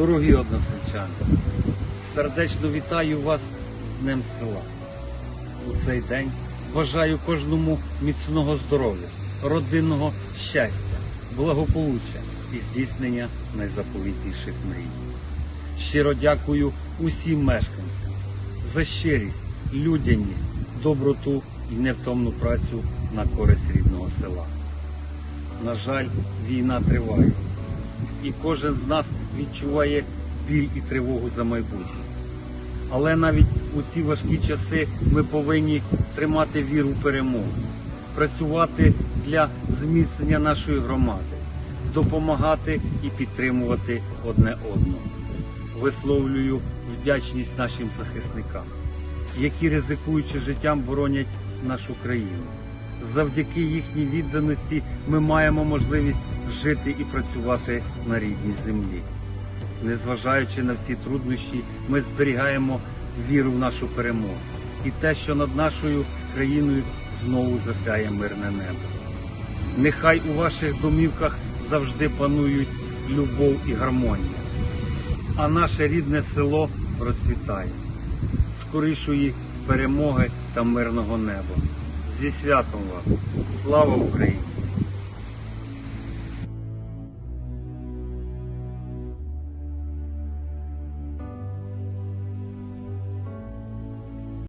односельчани. Сердечно вітаю вас з Днем села. У цей день бажаю кожному міцного здоров'я, родинного щастя, благополуччя і здійснення найзаповітніших мрій. Щиро дякую усім мешканцям за щирість, людяність, доброту і невтомну працю на користь рідного села. На жаль, війна триває, і кожен з нас відчуває біль і тривогу за майбутнє. Але навіть у ці важкі часи ми повинні тримати віру в перемогу, працювати для зміцнення нашої громади, допомагати і підтримувати одне одного. Висловлюю вдячність нашим захисникам, які ризикуючи життям боронять нашу країну. Завдяки їхній відданості ми маємо можливість жити і працювати на рідній землі. Незважаючи на всі труднощі, ми зберігаємо віру в нашу перемогу і те, що над нашою країною знову засяє мирне небо. Нехай у ваших домівках завжди панують любов і гармонія, а наше рідне село процвітає. Скорішої перемоги та мирного неба. Зі святом вас! Слава Україні!